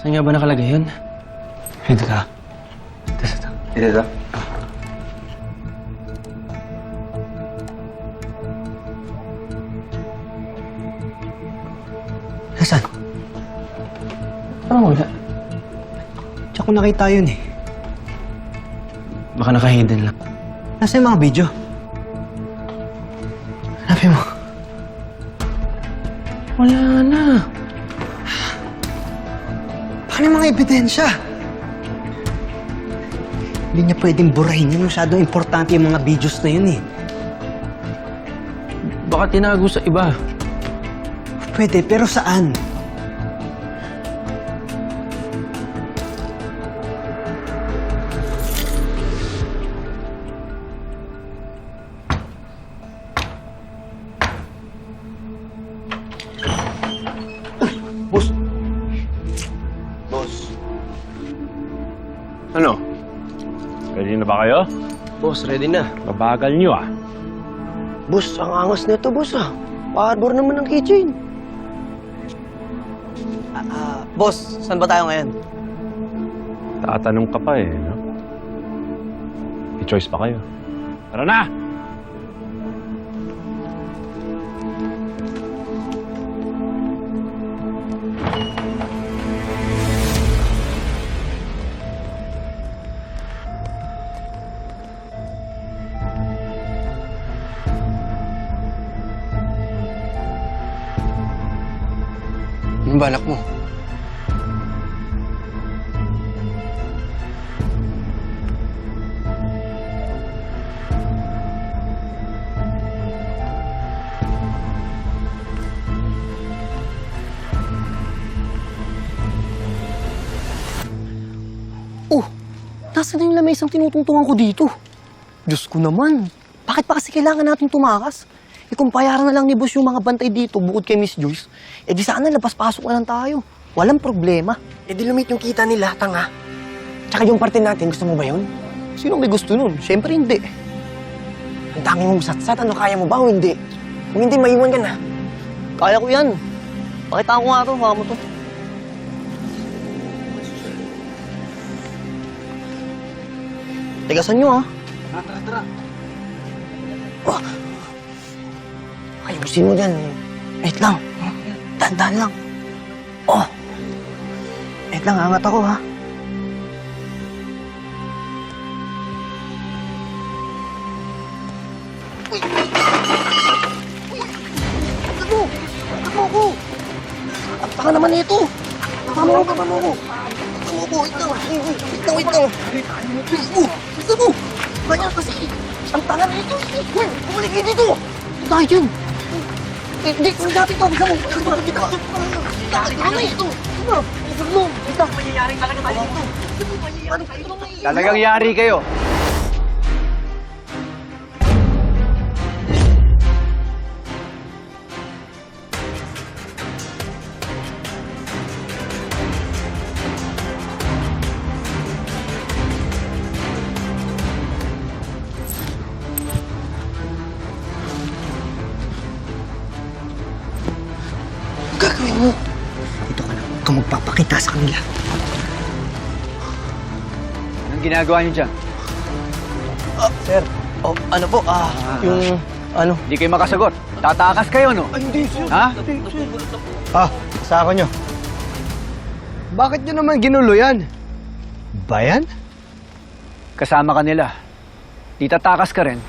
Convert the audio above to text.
Saan nga ba nakalagay yun? Ito ka. Ito, ito. Ito ito. Nasaan? Parang wala. Tsaka ko nakita yun eh. Baka naka-hidden lang. Nasa yung mga video? Hanapin mo. Wala na. Yung mga ebidensya? Hindi niya pwedeng burahin yun. Masyadong importante yung mga videos na yun eh. Baka tinago sa iba. Pwede, pero saan? Ano? Ready na ba kayo? Boss, ready na. Babagal nyo ah. Boss, ang angas nito, boss ah. Pa-harbor naman ng keychain. Ah, boss, saan ba tayo ngayon? Tatanong ka pa eh, no? May choice pa kayo. Tara na! Yung balak mo. Oh, nasa na yung lamisang tinutungtungan ko dito? Diyos ko naman, bakit pa kasi kailangan natin tumakas? Eh kung bayaran na lang ni boss yung mga bantay dito bukod kay Miss Joyce, eh di sana labas-pasok na lang tayo. Walang problema. Eh di lumit yung kita nila, tanga. Tsaka yung parte natin, gusto mo ba yun? Sino may gusto nun? Siyempre hindi. Ang dami mong satsat, ano kaya mo ba o hindi? Kung hindi, maiwan ka na. Kaya ko yan. Pakita ko nga to, baka mo to. Tigasan nyo ah. Oh. Ayusin mo dyan. Wait lang. Tandaan lang. Oh. Wait lang, angat ako ha. Ano? Ano ko? Ang tanga naman nito. Tama mo, tama mo. Tama mo, wait lang. Wait lang, wait lang. Gusto mo. Ganyan kasi. Ang tanga nito. Uy, bumalik kayo dito. Tayo dyan. Eh, Hindi, hindi natin ito. Gusto mo. Gusto mo. Kita. Ano na ito? Ano? Gusto mo. Lang. Mayayari talaga tayo dito. Mayayari tayo dito. Talagang yari kayo. Gagawin ka magpapakita sa kanila. Anong ginagawa niyo dyan? Sir, oh, ano po, ah, yung, ano, Hindi kayo makasagot. Tatakas kayo, no? Ay, hindi, sir. Ha? Ah, sa ako nyo. Bakit nyo naman ginulo yan? Bayan? Kasama ka nila. Di tatakas ka rin.